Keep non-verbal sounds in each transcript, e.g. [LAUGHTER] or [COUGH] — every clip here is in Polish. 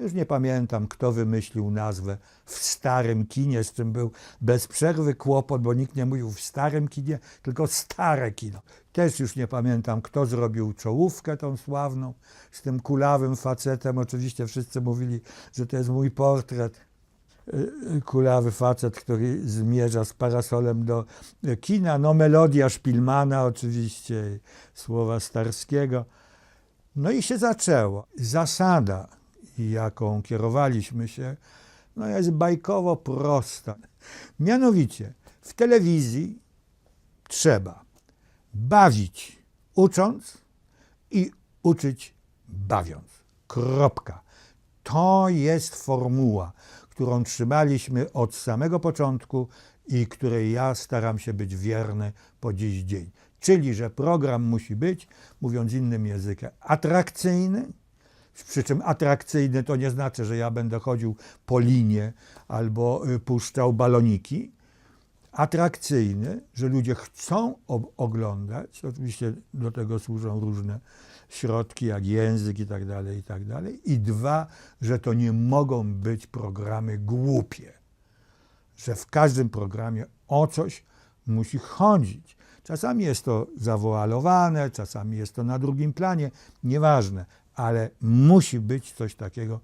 Już nie pamiętam, kto wymyślił nazwę w starym kinie, z czym był bez przerwy kłopot, bo nikt nie mówił w starym kinie, tylko stare kino. Też już nie pamiętam, kto zrobił czołówkę tą sławną z tym kulawym facetem. Oczywiście wszyscy mówili, że to jest mój portret. Y, Kulawy facet, który zmierza z parasolem do y, kina. No melodia Szpilmana oczywiście, słowa Starskiego. No i się zaczęło. Zasada, jaką kierowaliśmy się, no jest bajkowo prosta. Mianowicie w telewizji trzeba bawić ucząc i uczyć bawiąc. Kropka. To jest formuła, którą trzymaliśmy od samego początku i której ja staram się być wierny po dziś dzień. Czyli, że program musi być, mówiąc innym językiem, atrakcyjny, przy czym atrakcyjny to nie znaczy, że ja będę chodził po linie albo y, puszczał baloniki. Atrakcyjny, że ludzie chcą oglądać. Oczywiście do tego służą różne środki, jak język i tak dalej, i tak dalej. I dwa, że to nie mogą być programy głupie. Że w każdym programie o coś musi chodzić. Czasami jest to zawoalowane, czasami jest to na drugim planie, nieważne, ale musi być coś takiego,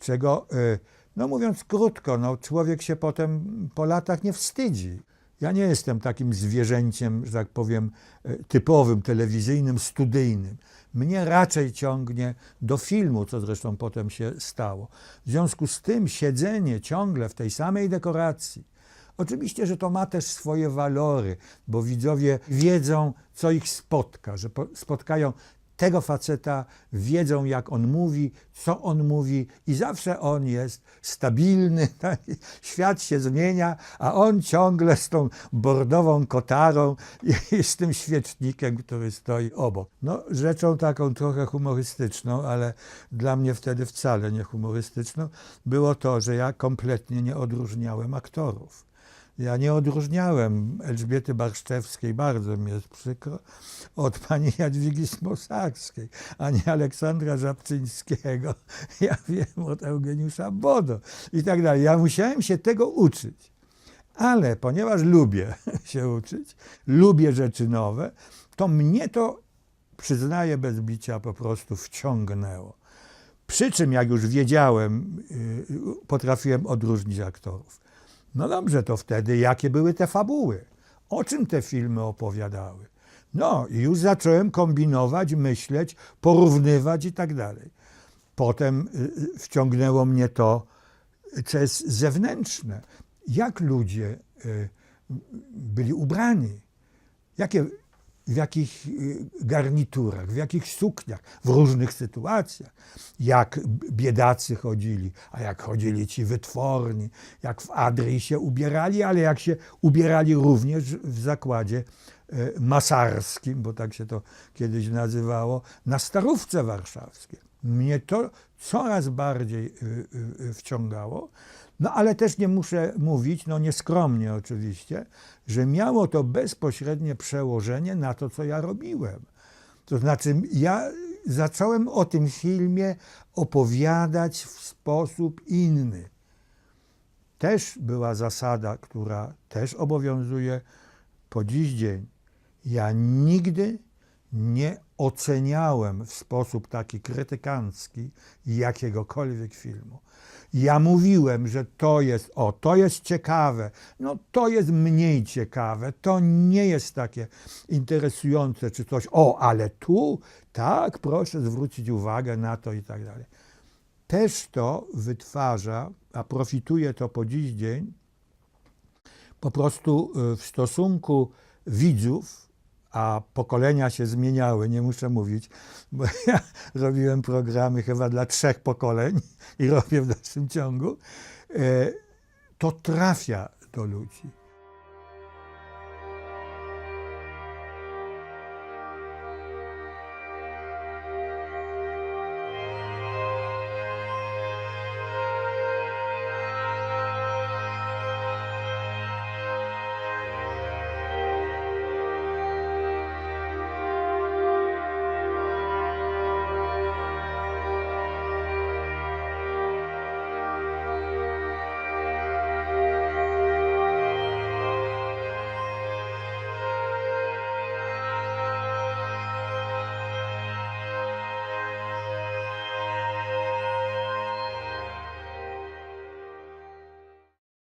czego, y, no mówiąc krótko, no człowiek się potem po latach nie wstydzi. Ja nie jestem takim zwierzęciem, że tak powiem, y, typowym, telewizyjnym, studyjnym. Mnie raczej ciągnie do filmu, co zresztą potem się stało. W związku z tym siedzenie ciągle w tej samej dekoracji, Oczywiście, że to ma też swoje walory, bo widzowie wiedzą, co ich spotka, że po- spotkają tego faceta, wiedzą, jak on mówi, co on mówi, i zawsze on jest stabilny. [LAUGHS] Tak? Świat się zmienia, a on ciągle z tą bordową kotarą i z tym świecznikiem, który stoi obok. No, rzeczą taką trochę humorystyczną, ale dla mnie wtedy wcale nie humorystyczną, było to, że ja kompletnie nie odróżniałem aktorów. Ja nie odróżniałem Elżbiety Barszczewskiej, bardzo mi jest przykro, od pani Jadwigi Smosarskiej, ani Aleksandra Żabczyńskiego. [LAUGHS] Ja wiem od Eugeniusza Bodo i tak dalej. Ja musiałem się tego uczyć. Ale ponieważ lubię [LAUGHS] się uczyć, lubię rzeczy nowe, to mnie to, przyznaję bez bicia, po prostu wciągnęło. Przy czym, jak już wiedziałem, yy, potrafiłem odróżnić aktorów. No dobrze, to wtedy jakie były te fabuły? O czym te filmy opowiadały? No i już zacząłem kombinować, myśleć, porównywać i tak dalej. Potem y, y, wciągnęło mnie to, co jest zewnętrzne. Jak ludzie y, byli ubrani? Jakie, w jakich y, garniturach, w jakich sukniach, w różnych sytuacjach. Jak biedacy chodzili, a jak chodzili ci wytworni, jak w Adrii się ubierali, ale jak się ubierali również w zakładzie y, masarskim, bo tak się to kiedyś nazywało, na Starówce Warszawskiej. Mnie to coraz bardziej y, wciągało. No ale też nie muszę mówić, no nieskromnie oczywiście, że miało to bezpośrednie przełożenie na to, co ja robiłem. To znaczy, ja zacząłem o tym filmie opowiadać w sposób inny. Też była zasada, która też obowiązuje po dziś dzień. Ja nigdy nie oceniałem w sposób taki krytykancki jakiegokolwiek filmu. Ja mówiłem, że to jest, o, to jest ciekawe, no to jest mniej ciekawe, to nie jest takie interesujące czy coś, o, ale tu, tak, proszę zwrócić uwagę na to i tak dalej. Też to wytwarza, a profituje to po dziś dzień, po prostu y, w stosunku widzów, a pokolenia się zmieniały, nie muszę mówić, bo [LAUGHS] ja robiłem programy chyba dla trzech pokoleń i robię w dalszym ciągu, e, to trafia do ludzi.